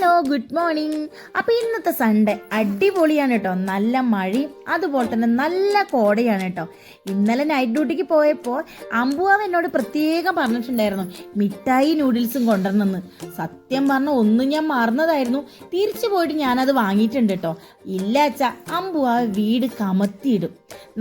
Hello good morning അപ്പോൾ ഇന്നത്തെ Sunday അടിപൊളിയാണ് കേട്ടോ നല്ല മഴയും അതുപോലെ തന്നെ നല്ല കോടയാണ് കേട്ടോ ഇന്നലെ നൈറ്റ് ഡ്യൂട്ടിക്ക് പോയപ്പോൾ അമ്പുവാവ് എന്നോട് പ്രത്യേകം പറഞ്ഞിട്ടുണ്ടായിരുന്നു മിഠായി നൂഡിൽസും കൊണ്ടുവരണമെന്ന്. സത്യം പറഞ്ഞ ഒന്നും ഞാൻ മറന്നതായിരുന്നു. തിരിച്ചു പോയിട്ട് ഞാനത് വാങ്ങിയിട്ടുണ്ട് കേട്ടോ ഇല്ല അമ്പുവാവ് വീട് കമത്തിയിടും.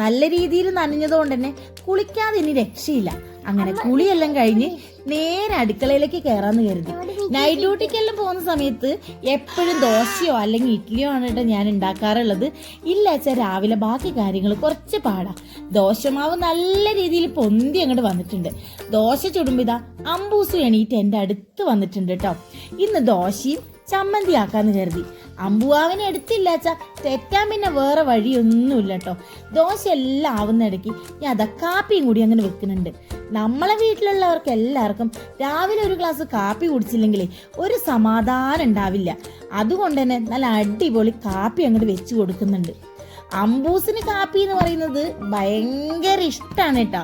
നല്ല രീതിയിൽ നനഞ്ഞതുകൊണ്ട് തന്നെ കുളിക്കാതെ ഇനി രക്ഷയില്ല. അങ്ങനെ കുളിയെല്ലാം കഴിഞ്ഞ് നേരെ അടുക്കളയിലേക്ക് കയറാന്ന് കരുതി. നൈറ്റ് ഡ്യൂട്ടിക്കെല്ലാം പോകുന്ന സമയത്ത് എപ്പോഴും ദോശയോ അല്ലെങ്കിൽ ഇഡ്ഡലിയോ ആണ് കേട്ടോ ഞാൻ ഉണ്ടാക്കാറുള്ളത്. ഇല്ല വെച്ചാൽ രാവിലെ ബാക്കി കാര്യങ്ങൾ കുറച്ച് പാടാ. ദോശമാവ് നല്ല രീതിയിൽ പൊന്തി അങ്ങോട്ട് വന്നിട്ടുണ്ട്. ദോശ ചുടുമ്പോൾ ഇതാ അമ്പൂസ് എണീറ്റ് എന്റെ അടുത്ത് വന്നിട്ടുണ്ട് കേട്ടോ. ഇന്ന് ദോശയും ചമ്മന്തി ആക്കാന്ന് കരുതി. അമ്പുവാവിനെ എടുത്തില്ലാച്ച തെറ്റാൻ പിന്നെ വേറെ വഴിയൊന്നുമില്ല കേട്ടോ ദോശ എല്ലാം ആവുന്ന ഇടയ്ക്ക് ഞാൻ അതാ കാപ്പിയും കൂടി അങ്ങനെ വെക്കുന്നുണ്ട്. നമ്മളെ വീട്ടിലുള്ളവർക്ക് എല്ലാവർക്കും രാവിലെ ഒരു ഗ്ലാസ് കാപ്പി കുടിച്ചില്ലെങ്കിലേ ഒരു സമാധാനം ഉണ്ടാവില്ല. അതുകൊണ്ട് തന്നെ നല്ല അടിപൊളി കാപ്പി അങ്ങോട്ട് വെച്ച് കൊടുക്കുന്നുണ്ട്. അമ്പൂസിന് കാപ്പി എന്ന് പറയുന്നത് ഭയങ്കര ഇഷ്ടമാണ് കേട്ടോ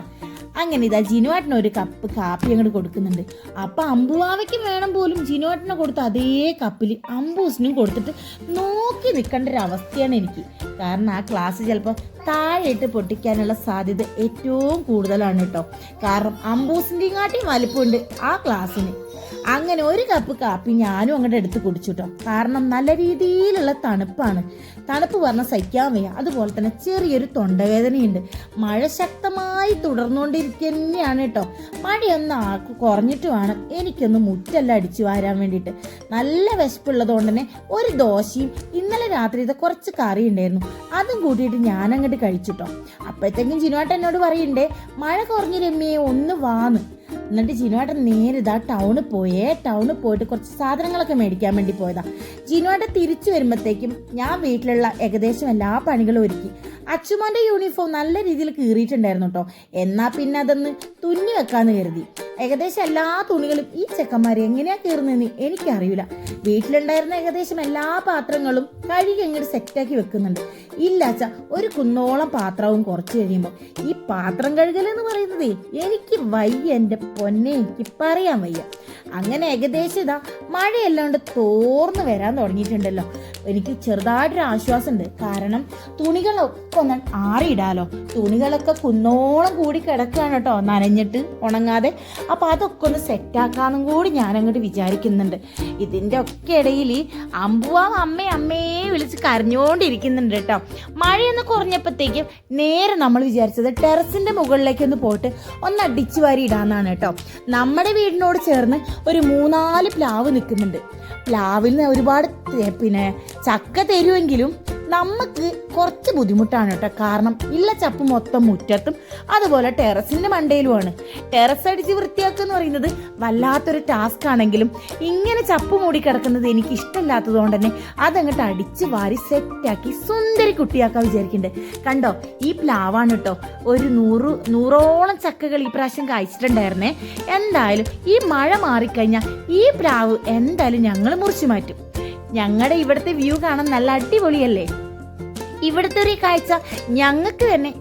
അങ്ങനെ ഇതാ ജിനുവാട്ടിന് ഒരു കപ്പ് കാപ്പി അങ്ങോട്ട് കൊടുക്കുന്നുണ്ട്. അപ്പൊ അമ്പുവാവയ്ക്കും വേണം പോലും ജിനുവാട്ടിനെ കൊടുത്ത അതേ കപ്പിൽ അമ്പൂസിനും കൊടുത്തിട്ട് നോക്കി നിൽക്കേണ്ട ഒരു അവസ്ഥയാണ് എനിക്ക്. കാരണം ആ ക്ലാസ് ചിലപ്പോൾ താഴെയിട്ട് പൊട്ടിക്കാനുള്ള സാധ്യത ഏറ്റവും കൂടുതലാണ് കേട്ടോ കാരണം അമ്പൂസിന്റെയും കാട്ടിയും വലിപ്പമുണ്ട് ആ ക്ലാസ്സിന്. അങ്ങനെ ഒരു കപ്പ് കാപ്പി ഞാനും അങ്ങോട്ട് എടുത്ത് കുടിച്ചു കേട്ടോ കാരണം നല്ല രീതിയിലുള്ള തണുപ്പാണ്. തണുപ്പ് പറഞ്ഞാൽ സഹിക്കാൻ വയ്യ. അതുപോലെ തന്നെ ചെറിയൊരു തൊണ്ടവേദനയുണ്ട്. മഴ ശക്തമായി തുടർന്നുകൊണ്ടിരിക്കുക തന്നെയാണ് കേട്ടോ മഴയൊന്ന് ആക്കു കുറഞ്ഞിട്ട് വേണം എനിക്കൊന്ന് മുറ്റെല്ലാം അടിച്ചു വാരാൻ വേണ്ടിയിട്ട്. നല്ല വിശപ്പുള്ളത് തന്നെ ഒരു ദോശയും ഇന്നലെ രാത്രി ഇത് കുറച്ച് കറി ഉണ്ടായിരുന്നു അതും കൂട്ടിയിട്ട് ഞാൻ അങ്ങോട്ട് കഴിച്ചിട്ടോ. അപ്പോഴത്തേക്കും ചിനുവാട്ടൻ എന്നോട് പറയണ്ടേ മഴ കുറഞ്ഞു രമ്യയെ ഒന്ന് വാന്ന്. എന്നിട്ട് ജിനുവാട്ടൻ നേരെ ഇതാ ടൗണിൽ പോയേ ടൗണിൽ പോയിട്ട് കുറച്ച് സാധനങ്ങളൊക്കെ മേടിക്കാൻ വേണ്ടി പോയതാ. ജിനുവാട്ടൻ തിരിച്ചു വരുമ്പോഴത്തേക്കും ഞാൻ വീട്ടിലുള്ള ഏകദേശം എല്ലാ പണികളും ഒരുക്കി. അച്ചുമോന്റെ യൂണിഫോം നല്ല രീതിയിൽ കീറിയിട്ടുണ്ടായിരുന്നു കേട്ടോ എന്നാ പിന്നെ അതൊന്ന് തുന്നി വെക്കാന്ന് കരുതി. ഏകദേശം എല്ലാ തുണികളും ഈ ചെക്കന്മാർ എങ്ങനെയാ കീറുന്നതെന്ന് എനിക്കറിയില്ല. വീട്ടിലുണ്ടായിരുന്ന ഏകദേശം എല്ലാ പാത്രങ്ങളും കഴുകി അങ്ങോട്ട് സെറ്റാക്കി വെക്കുന്നുണ്ട്. ഇല്ല അച്ഛ ഒരു കുന്നോളം പാത്രവും കുറച്ച് കഴിയുമ്പോൾ ഈ പാത്രം കഴുകൽ എന്ന് പറയുന്നത് എനിക്ക് വയ്യ എന്റെ പൊന്നെ എനിക്ക് പറയാൻ വയ്യ. അങ്ങനെ ഏകദേശം ഇതാ മഴയെല്ലാം കൊണ്ട് തോർന്ന് വരാൻ തുടങ്ങിയിട്ടുണ്ടല്ലോ. എനിക്ക് ചെറുതായിട്ടൊരു ആശ്വാസമുണ്ട്. കാരണം തുണികളൊക്കെ ഒന്ന് ആറിയിടാലോ. തുണികളൊക്കെ കുന്നോളം കൂടി കിടക്കുകയാണ് കേട്ടോ. നനഞ്ഞിട്ട് ഉണങ്ങാതെ. അപ്പോൾ അതൊക്കെ ഒന്ന് സെറ്റാക്കാമെന്നും കൂടി ഞാൻ അങ്ങോട്ട് വിചാരിക്കുന്നുണ്ട്. ഇതിന്റെ ഒക്കെ ഇടയിൽ അമ്പുവാ അമ്മേ അമ്മയെ വിളിച്ച് കരഞ്ഞുകൊണ്ടിരിക്കുന്നുണ്ട് കേട്ടോ. മഴയൊന്ന് കുറഞ്ഞപ്പോഴത്തേക്കും നേരെ നമ്മൾ വിചാരിച്ചത് ടെറസിന്റെ മുകളിലേക്ക് ഒന്ന് പോയിട്ട് ഒന്ന് അടിച്ചു വാരി ഇടാന്നാണ് കേട്ടോ. നമ്മുടെ വീടിനോട് ചേർന്ന് ഒരു മൂന്നാൽ പ്ലാവ് നിൽക്കുന്നുണ്ട്. പ്ലാവിൽ നിന്ന് ഒരുപാട് പിന്നെ ചക്ക തരുമെങ്കിലും നമുക്ക് കുറച്ച് ബുദ്ധിമുട്ടാണ് കേട്ടോ. കാരണം ഇല്ല ചപ്പ് മൊത്തം മുറ്റത്തും അതുപോലെ ടെറസിന്റെ മണ്ടയിലുമാണ്. ടെറസ് അടിച്ച് വൃത്തിയാക്കുക എന്ന് പറയുന്നത് വല്ലാത്തൊരു ടാസ്ക് ആണെങ്കിലും ഇങ്ങനെ ചപ്പ് മൂടി കിടക്കുന്നത് എനിക്ക് ഇഷ്ടമില്ലാത്തത് കൊണ്ട് തന്നെ അതങ്ങോട്ട് അടിച്ച് വാരി സെറ്റാക്കി സുന്ദരി കുട്ടിയാക്കാൻ വിചാരിക്കുന്നുണ്ട് കണ്ടോ ഈ പ്ലാവാണ് കേട്ടോ. ഒരു നൂറ് നൂറോളം ചക്കകൾ ഈ പ്രാവശ്യം കായ്ച്ചിട്ടുണ്ടായിരുന്നേ. എന്തായാലും ഈ മഴ മാറിക്കഴിഞ്ഞാൽ ഈ പ്ലാവ് എന്തായാലും ഞങ്ങൾ മുറിച്ചു മാറ്റും. ഞങ്ങളുടെ ഇവിടുത്തെ വ്യൂ കാണാൻ നല്ല അടിപൊളിയല്ലേ? ഇവിടുത്തെ ഒരു കാഴ്ച ഞങ്ങൾക്ക് തന്നെ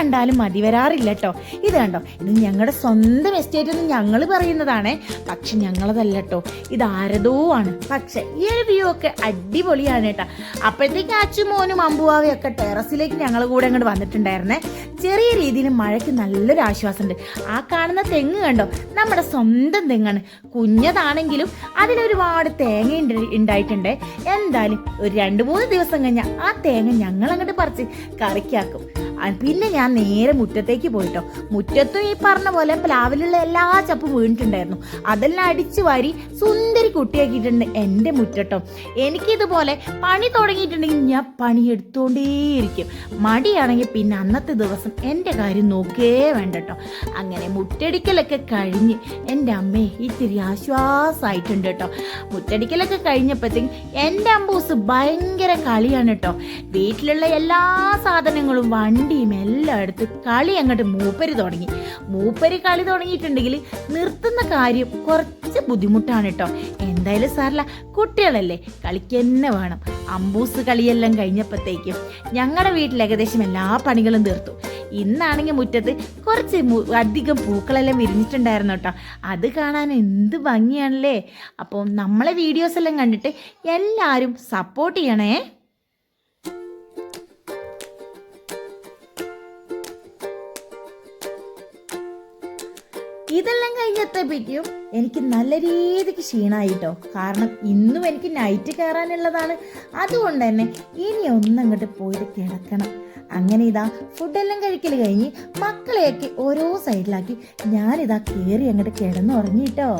കണ്ടാലും മതി വരാറില്ല കേട്ടോ ഇത് കണ്ടോ? ഇത് ഞങ്ങളുടെ സ്വന്തം എസ്റ്റേറ്റ് എന്ന് ഞങ്ങൾ പറയുന്നതാണേ. പക്ഷെ ഞങ്ങളതല്ല കേട്ടോ ഇത് ആരതോ ആണ്. പക്ഷെ ഈ ഒരു വ്യൂ ഒക്കെ അടിപൊളിയാണ് കേട്ടോ അപ്പോഴത്തേക്ക് അച്ഛൻ മോനും അമ്പുവാവയും ഒക്കെ ടെറസിലേക്ക് ഞങ്ങൾ കൂടെ അങ്ങോട്ട് വന്നിട്ടുണ്ടായിരുന്നേ. ചെറിയ രീതിയിൽ മഴയ്ക്ക് നല്ലൊരു ആശ്വാസമുണ്ട്. ആ കാണുന്ന തെങ്ങ് കണ്ടോ? നമ്മുടെ സ്വന്തം തെങ്ങാണ്. കുഞ്ഞതാണെങ്കിലും അതിലൊരുപാട് തേങ്ങ ഉണ്ട്- ഉണ്ടായിട്ടുണ്ട് എന്തായാലും ഒരു രണ്ട് മൂന്ന് ദിവസം കഴിഞ്ഞാൽ ആ തേങ്ങ ഞങ്ങൾ അങ്ങോട്ട് പറിച്ച് കറിക്കാക്കും. പിന്നെ ഞാൻ നേരെ മുറ്റത്തേക്ക് പോയിട്ടോ. മുറ്റത്തും ഈ പറഞ്ഞ പോലെ പ്ലാവിലുള്ള എല്ലാ ചപ്പും വീണിട്ടുണ്ടായിരുന്നു. അതെല്ലാം അടിച്ചു വാരി സുന്ദരി കുട്ടിയാക്കിയിട്ടുണ്ട് എന്റെ മുറ്റട്ടോ. എനിക്കിതുപോലെ പണി തുടങ്ങിയിട്ടുണ്ടെങ്കിൽ ഞാൻ പണി മടിയാണെങ്കിൽ പിന്നെ അന്നത്തെ ദിവസം എന്റെ കാര്യം നോക്കേ വേണ്ടട്ടോ. അങ്ങനെ മുറ്റടിക്കലൊക്കെ കഴിഞ്ഞ് എന്റെ അമ്മയെ ഇത്തിരി ആശ്വാസമായിട്ടുണ്ട് കേട്ടോ. മുറ്റടിക്കലൊക്കെ കഴിഞ്ഞപ്പോഴത്തേക്കും എന്റെ അമ്പൂസ് ഭയങ്കര കളിയാണ് കേട്ടോ വീട്ടിലുള്ള എല്ലാ സാധനങ്ങളും വണ്ടിയും എല്ലാം എടുത്ത് കളി അങ്ങോട്ട് മൂപ്പര് തുടങ്ങി. മൂപ്പര് കളി തുടങ്ങിയിട്ടുണ്ടെങ്കിൽ നിർത്തുന്ന കാര്യം കുറച്ച് ബുദ്ധിമുട്ടാണ് കേട്ടോ. എന്തായാലും സാറില്ല കുട്ടികളല്ലേ കളിക്ക് തന്നെ വേണം. അമ്പൂസ് കളിയെല്ലാം കഴിഞ്ഞപ്പോഴത്തേക്കും ഞങ്ങളുടെ വീട്ടിൽ ഏകദേശം എല്ലാ പണികളും തീർത്തു. ഇന്നാണെങ്കിൽ മുറ്റത്ത് കുറച്ച് അധികം പൂക്കളെല്ലാം വിരിഞ്ഞിട്ടുണ്ടായിരുന്നു കേട്ടോ. അത് കാണാൻ എന്ത് ഭംഗിയാണല്ലേ. അപ്പോൾ നമ്മളെ വീഡിയോസ് എല്ലാം കണ്ടിട്ട് എല്ലാവരും സപ്പോർട്ട് ചെയ്യണേ. ഇതെല്ലാം കഴിഞ്ഞെത്തപ്പോഴേക്കും എനിക്ക് നല്ല രീതിക്ക് ക്ഷീണമായിട്ടോ കാരണം ഇന്നും എനിക്ക് നൈറ്റ് കയറാനുള്ളതാണ് അതുകൊണ്ട് തന്നെ ഇനി ഒന്നങ്ങോട്ട് പോയിട്ട് കിടക്കണം. അങ്ങനെ ഇതാ ഫുഡെല്ലാം കഴിക്കൽ കഴിഞ്ഞ് മക്കളെയൊക്കെ ഓരോ സൈഡിലാക്കി ഞാനിതാ കയറി അങ്ങോട്ട് കിടന്നുറങ്ങിട്ടോ.